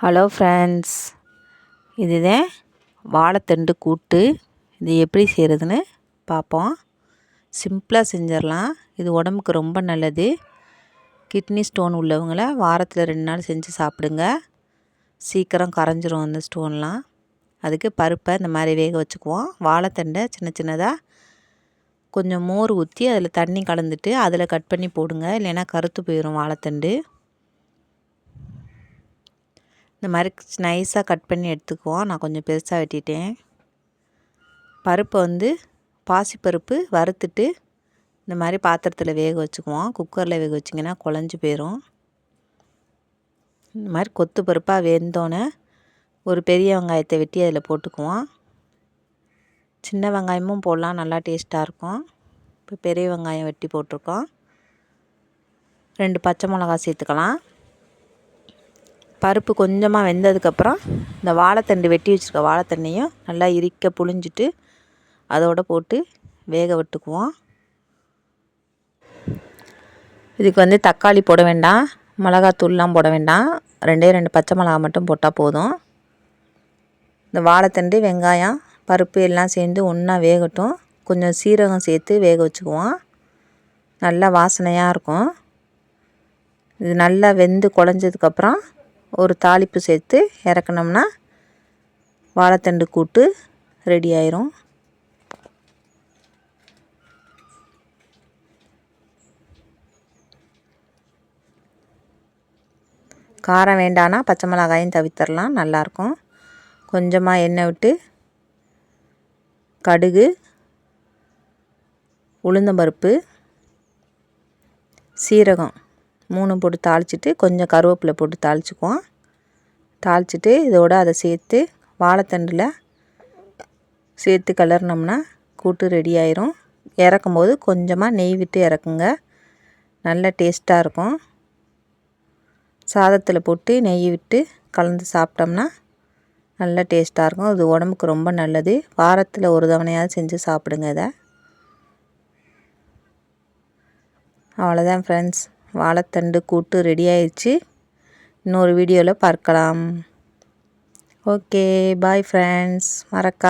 Hello friends இதுதான் வாழைத்தண்டு கூட்டு. இது எப்படி செய்கிறதுன்னு பார்ப்போம் சிம்பிளாக செஞ்சிடலாம் இது உடம்புக்கு ரொம்ப நல்லது. கிட்னி ஸ்டோன் உள்ளவங்கள வாரத்தில் ரெண்டு நாள் செஞ்சு சாப்பிடுங்க. சீக்கிரம் கரைஞ்சிரும் அந்த ஸ்டோன்லாம் அதுக்கு பருப்பை இந்த மாதிரி வேக வச்சுக்குவோம். வாழைத்தண்டை சின்ன சின்னதாக கொஞ்சம் மோர் ஊற்றி அதில் தண்ணி கலந்துட்டு அதில் கட் பண்ணி போடுங்க. இல்லைன்னா கருத்து போயிடும் வாழைத்தண்டு. இந்த மாதிரி நைஸாக கட் பண்ணி எடுத்துக்குவோம். நான் கொஞ்சம் பெருசாக வெட்டிட்டேன். பருப்பை வந்து பாசிப்பருப்பு வறுத்துட்டு இந்த மாதிரி பாத்திரத்தில் வேக வச்சுக்குவோம். குக்கரில் வேக வச்சிங்கன்னா குழஞ்சி போயிடும் இந்த மாதிரி கொத்து பருப்பாக வெந்தோன்னே ஒரு பெரிய வெங்காயத்தை வெட்டி அதில் போட்டுக்குவோம். சின்ன வெங்காயமும் போடலாம் நல்லா டேஸ்ட்டாக இருக்கும். இப்போ பெரிய வெங்காயம் வெட்டி போட்டிருக்கோம். ரெண்டு பச்சை மிளகா சேர்த்துக்கலாம். பருப்பு கொஞ்சமாக வெந்ததுக்கப்புறம் இந்த வாழைத்தண்டு வெட்டி வச்சுருக்க வாழைத்தண்டையும் நல்லா இறுக்க புழிஞ்சிட்டு அதோடு போட்டு வேக விட்டுக்குவோம். இதுக்கு வந்து தக்காளி போட வேண்டாம். மிளகாத்தூள்லாம் போட வேண்டாம். ரெண்டே ரெண்டு பச்சை மிளகா மட்டும் போட்டால் போதும். இந்த வாழைத்தண்டு வெங்காயம் பருப்பு எல்லாம் சேர்ந்து ஒன்றா வேகட்டும். கொஞ்சம் சீரகம் சேர்த்து வேக வச்சுக்குவோம். நல்லா வாசனையாக இருக்கும். இது நல்லா வெந்து குழஞ்சதுக்கப்புறம் ஒரு தாளிப்பு சேர்த்து இறக்குனோம்னா வாழைத்தண்டு கூட்டு ரெடி ஆயிரும். காரம் வேண்டானா பச்சை மிளகாயும் தவித்தரலாம் நல்லாயிருக்கும். கொஞ்சமாக எண்ணெய் விட்டு கடுகு உளுந்தம்பருப்பு சீரகம். மூணு போட்டு தாளிச்சிட்டு கொஞ்சம் கருவேப்பிலை போட்டு தாளிச்சுக்குவோம். தாளிச்சிட்டு இதோட அதை சேர்த்து வாழைத்தண்டில் சேர்த்து கலர்னோம்னா கூட்டு ரெடி ஆயிரும். இறக்கும் போது கொஞ்சமாக நெய் விட்டு இறக்குங்க. நல்ல டேஸ்ட்டாக இருக்கும். சாதத்தில் போட்டு நெய் விட்டு கலந்து சாப்பிட்டோம்னா நல்ல டேஸ்ட்டாக இருக்கும். இது உடம்புக்கு ரொம்ப நல்லது. வாரத்தில் ஒரு தவணையாவது செஞ்சு சாப்பிடுங்க இதை. அவ்வளோதான் ஃப்ரெண்ட்ஸ் வாழைத்தண்டு கூட்டு ரெடி ஆயிடுச்சு. இன்னொரு வீடியோவில் பார்க்கலாம். Okay bye friends மறக்கா